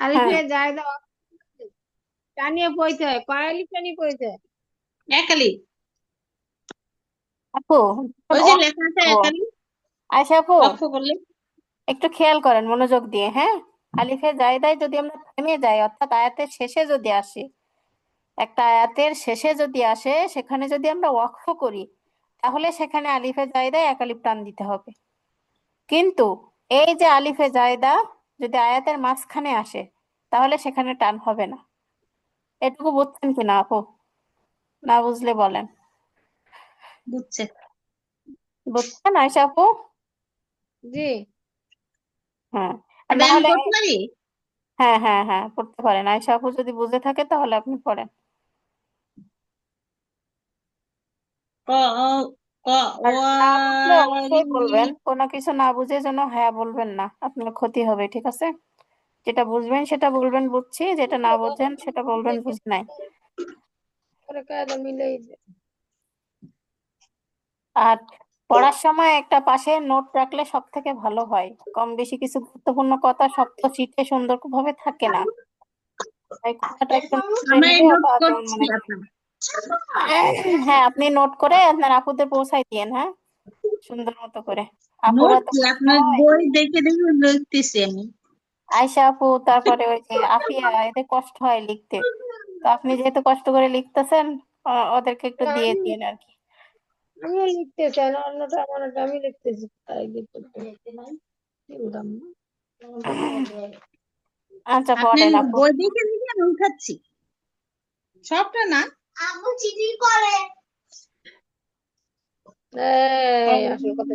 আলিফে জায়দা টানিয়ে পড়তে হয় কয় আলিফ টানিয়ে পড়তে হয় একালি আপু ওই যে লেখা আছে। একালি আয়শা আপু। লক্ষ্য করলে। একটু খেয়াল করেন মনোযোগ দিয়ে হ্যাঁ? আলিফে জায়দায় যদি আমরা থেমে যাই অর্থাৎ আয়াতের শেষে যদি আসি একটা আয়াতের শেষে যদি আসে সেখানে যদি আমরা ওয়াকফ করি তাহলে সেখানে আলিফে জায়দায় এক আলিফ টান দিতে হবে। কিন্তু এই যে আলিফে জায়দা যদি আয়াতের মাঝখানে আসে তাহলে সেখানে টান হবে না। এটুকু বুঝছেন কিনা আপু? না বুঝলে বলেন। বুঝছে। বুঝছেন আয়শা আপু? জি। হ্যাঁ। না হ্যাঁ হ্যাঁ হ্যাঁ পড়তে পারেন। আয়শা আপু যদি বুঝে থাকে তাহলে আপনি পড়েন। বলবেন। কোনো কিছু না বুঝে যেন হ্যাঁ বলবেন না আপনার ক্ষতি হবে ঠিক আছে? যেটা বুঝবেন সেটা বলবেন বুঝছি যেটা না বুঝেন সেটা বলবেন বুঝি নাই। আর পড়ার সময় একটা পাশে নোট রাখলে সব থেকে ভালো হয়। কম বেশি কিছু গুরুত্বপূর্ণ কথা সব তো চিঠে সুন্দরভাবে থাকে না। কথাটা একটু আমি আপনার হ্যাঁ আপনি নোট করে আপনার আপুদের পৌঁছাই দিয়েন হ্যাঁ? সুন্দর মতো করে। আপুরা তো আপনার বই দেখে দেখে লিখতেছি আমি। আয়শা আপু তারপরে ওই যে আফিয়া এদের কষ্ট হয় লিখতে। তো আপনি যেহেতু কষ্ট করে লিখতেছেন ওদেরকে একটু দিয়ে আমি- দিন আর কি। আমিও লিখতে চাই না অন্যটা আমারটা আমি লিখতেছি। লিখতে আচ্ছা বই দেখে দেখে আমি উঠাচ্ছি সবটা না? আম্মু চিটিং করে। এই আসল কথা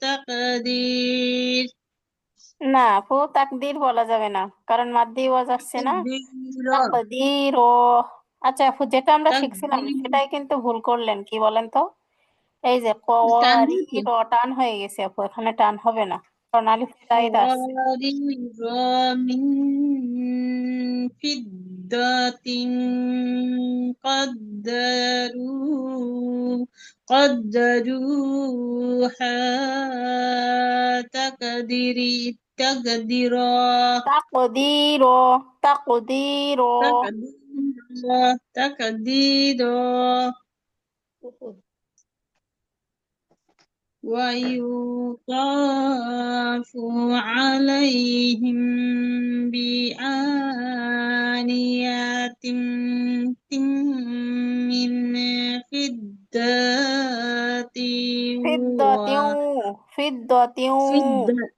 তাকদীর। না ফু তাকদীর বলা যাবে না কারণ মাদ্দি ওয়াজ আসছে না। তাকদীরো। আচ্ছা আপু যেটা আমরা শিখছিলাম তাকদির। সেটাই কিন্তু ভুল করলেন কি বলেন তো এই যে টান কওয়ারি দিয়েছে? র টান হয়ে গেছে আপু এখানে টান হবে না কারণ আলিফ জায়দা আসছে قوارير من فضة قدروا قدروها تقديري تقديرا তাকদির ও তাকদির ও تقديرا تقديره ويطاف عليهم بآنيات من فضة فضة فضة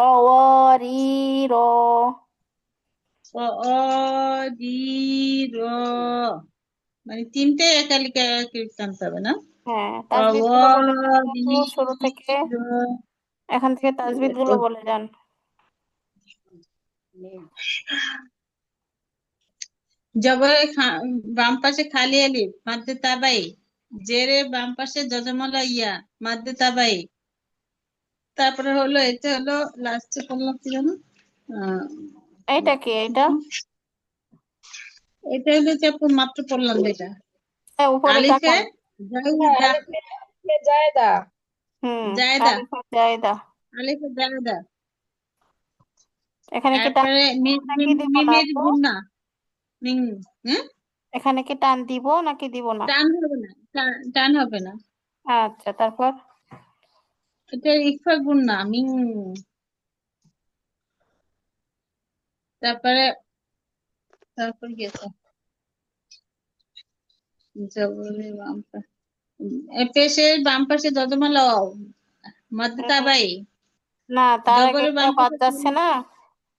قوارير قواريرا মানে তিনটে একালিকা এক টানতে হবে না হ্যাঁ তাজবিদ গুলো বলে যান আপু শুরু থেকে قواريرا এখান থেকে তাজবিদ গুলো বলে যান জবরে খা- বাম পাশে খালি আলিফ মাদ্দে তাবাই জেরে বাম পাশে জজমলা ইয়া মাদ্দে তাবাই তারপরে হলো এটা হলো লাস্টে পড়লাম কি জানো? এইটা কি এটা? এটা হলো যে আপু মাত্র পড়লাম যেটা। হ্যাঁ, আলিফে তাকান জায়দা। জায়দা। আলিফে জায়দা। এখানে কি তারপরে মিমের? মিং হ্যাঁ এখানে কি টান দিব নাকি দিব না? টান হবে না। টান হবে না। আচ্ছা তারপর? এটা ইকফা গুন্না মিং তারপরে তারপর কি আছে? বাম পাশে পেশের বাম পাশে যজমালা মাদ্দে না তার আগে যাচ্ছে না?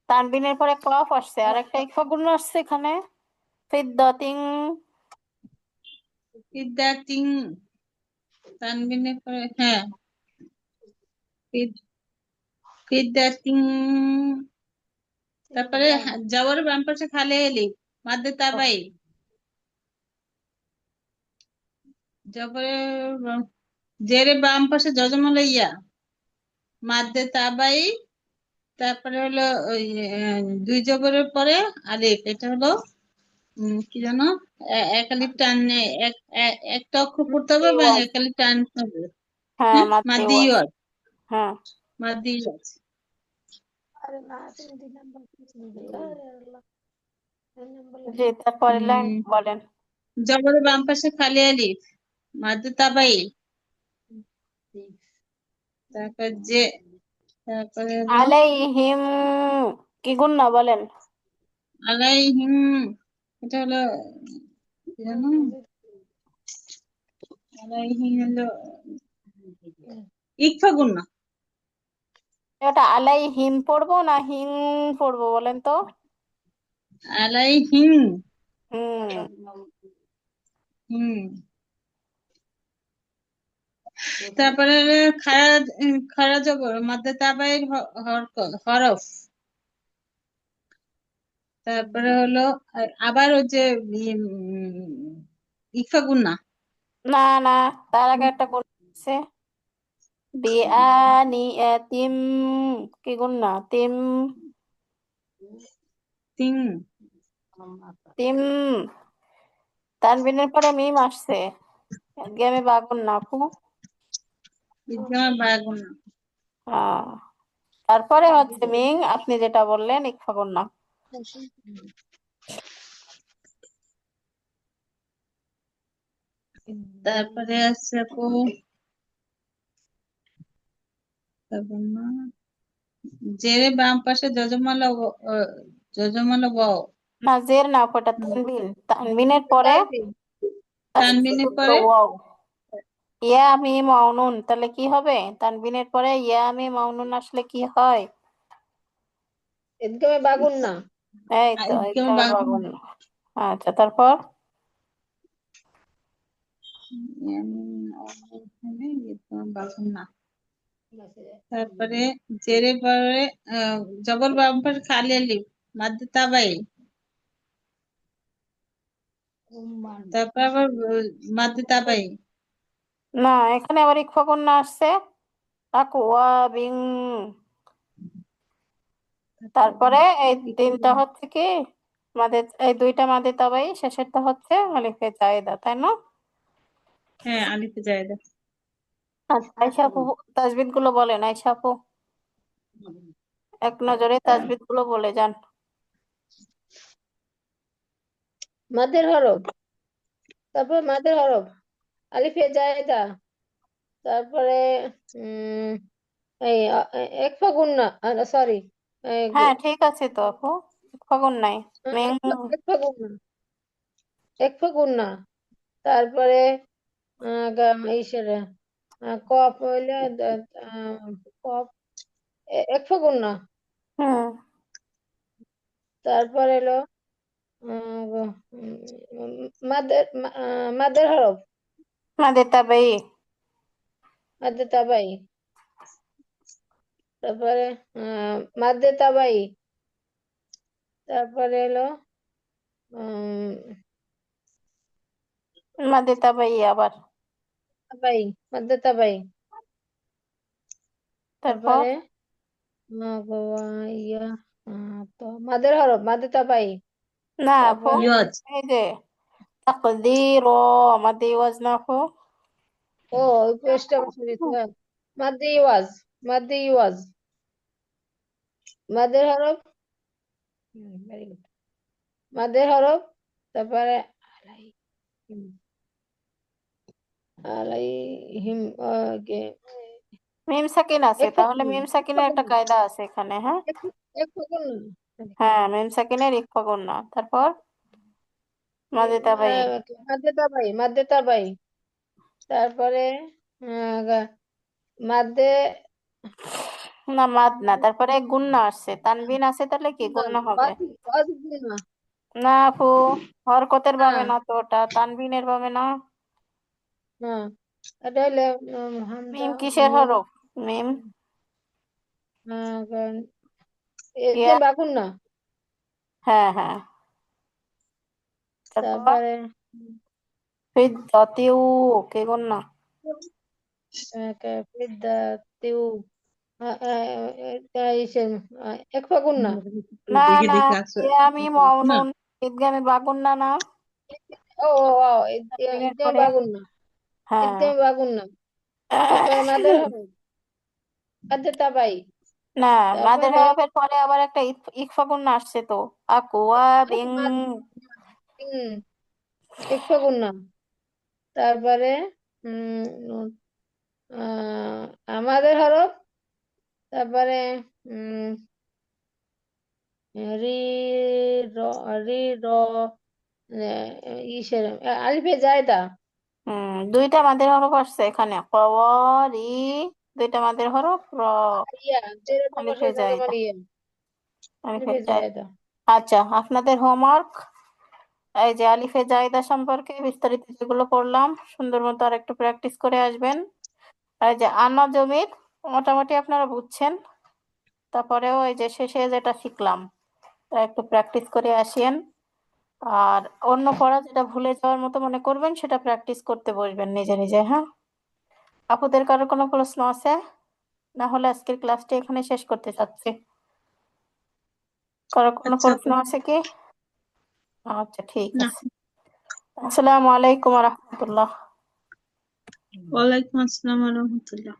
তানবিনের পরে কফ আসছে? আর একটা ইকফা গুণ আসছে এখানে। ফিদ্দাতিং ফিদ্দাতিং তানবিনের পরে হ্যাঁ। ফিদ্দাতিং তারপরে জবর বাম পাশে খালি এলিফ মাদ্দে তাবাই জবরে জেরে বাম পাশে যজমল ইয়া মাদ্দে তাবাই তারপরে হলো ওই দুই জবরের পরে আলিফ এটা হলো কি জানো এ- এক আলিফ টান একটা অক্ষর পড়তে হবে এবং ওয়াজ। এক আলিফ টানতে হবে। হ্যাঁ হ্যাঁ হ্যাঁ। না আল্লাহ তিন নাম্বার জি তারপরের লাইন বলেন। জবরে বাম পাশে খালি আলিফ মাদ্দে তাবাই তারপর যে তারপরে আলাইহিম কি গুণ না বলেন? আলাইহিম এটা হলো জানো? আলাইহিম হলো ইকফা এটা আলাইহিম পড়ব না হিম পড়ব বলেন তো? আলাইহিম হুম? হুম। তারপরে খারা খারা জবর মাদ্দে তাবাইর হরফ। তারপরে হলো আবার ওই যে উম, ইকফা গুন্না। না না তার আগে একটা গুণ আছে। বিআনি তিম কি গুণ না তিম তিন তিম তানবিনের পরে মিম আসছে একঘেয়েমি বাগুন না আপু ইদগামে বা গুন্না হ্যাঁ তারপরে হচ্ছে মিং আপনি যেটা বললেন ইকফা গুণ না তারপরে আছে আপু জেরে বাম পাশে যজমালা ও- ও, যজমালা ওয়াও। না জের না আপু এটা তানবিন। তানবিনের পরে তানবিনের পরে? ওয়াও। ইয়া মিম মাউনুন তাহলে কি হবে? তানবিনের পরে ইয়া মিম মাউনুন আসলে কি হয়? একদমই বাগুন না। এই তো একদম এখানে বাগুন। বাগুন। আচ্ছা তারপর? না। তারপরে জেরে পরে জবর বাম পাশে খালি আলিফ মাদ্দে তাবাই। তারপর আবার মাদ্দে তাবাই। না এখানে আবার ইকফা আসছে। তারপরে এই তিনটা হচ্ছে কি মাদের এই দুইটা মাদের তাবাই শেষেরটা হচ্ছে আলিফে জায়েদা তাই না? হ্যাঁ আলিফে জায়দা। আয়শা আপু তাজবিদগুলো বলেন আয়শা আপু এক নজরে তাজবিদগুলো বলে যান। মাদের হরফ। তারপর মাদের হরফ। আলিফে জায়দা। তারপরে উম এই আ- এ- একফা গুন্না সরি হ্যাঁ ঠিক আছে তো আপু গুণ নাই মিং একফা গুন্না একফা গুন্না তারপরে আহ, ইসের কফ হইলে দ- আহ, কফ এ- একফা গুন্না হুম তারপর এলো মাদের মাদের হরফ। মাদের তাবাই। মাদ্দে তাবাই। তারপরে মাদ্দে তাবাই। তারপরে এলো উম, মাদের তাবাই আবার। তাবাই মাদ্দে তাবাই তারপর ইয়া তো মাদের হরফ মাদ্দে তাবাই না আপু এই যে তাকদির ও মাদি ওয়াজ না আপু ও ওই পেজটা সরি মাদ্দে ইওয়াজ মাদ্দে ইওয়াজ মাদের হরফ ভেরি গুড মাদের হরফ তারপরে আলাইহিম আলাইহিম মিম সাকিন আছে তাহলে মিম সাকিনের একটা কায়দা আছে এখানে হ্যাঁ? হ্যাঁ মিম সাকিনের ইকফা গুণ না। তারপর? মাদি তাবাই মাদ্দে তাবাই মাদ্দে তাবাই তারপরে মাদ্দে না মাদ না তারপরে গুন্না আসছে। তানবিন আছে তাহলে কি? গুন্না হবে? না আপু হরকতের ভাবে না না তো ওটা তানবিনের ভাবে না? না এটা হামজা মিম কিসের হরফ? মিম? ইয়া বাগুন না? হ্যাঁ হ্যাঁ। তারপর? তারপরে ফিদ্দাতিউ কে ফিদাতিউ ইসের এক ফাগুন না? না না আমি না? মাউনুন ঈদগামে বাগুন্না না ও ও বাগুন না। হ্যাঁ। ইতে বাগুন না। মাদের তাবাই না মাদের পরে আবার একটা আসছে তো। আকুয়া বিং হুম এক না। তারপরে উম আমাদের হরফ। তারপরে উম রি র রি র ইসের আলিফে জায়দা। হুম দুইটা মাদের হরফ আসছে এখানে। কওয়া রি দুইটা মাদের হরফ র আলিফে জায়দা আলিফে জায়দা আচ্ছা আপনাদের হোমওয়ার্ক এই যে আলিফে জায়দা সম্পর্কে বিস্তারিত যেগুলো পড়লাম সুন্দর মতো আর একটু প্র্যাকটিস করে আসবেন। আর এই যে আনা জমির মোটামুটি আপনারা বুঝছেন। তারপরেও এই যে শেষে যেটা শিখলাম তা একটু প্র্যাকটিস করে আসিয়েন আর অন্য পড়া যেটা ভুলে যাওয়ার মতো মনে করবেন সেটা প্র্যাকটিস করতে বসবেন নিজে নিজে হ্যাঁ? আপুদের কারও কোনো প্রশ্ন আছে? না হলে আজকের ক্লাসটি এখানে শেষ করতে চাচ্ছি। কারও কোনো আচ্ছা প্রশ্ন আছে কি? আচ্ছা ঠিক আছে। আসসালামু আলাইকুম রহমতুল্লাহ। ওয়ালাইকুম আসসালাম রহমতুল্লাহ।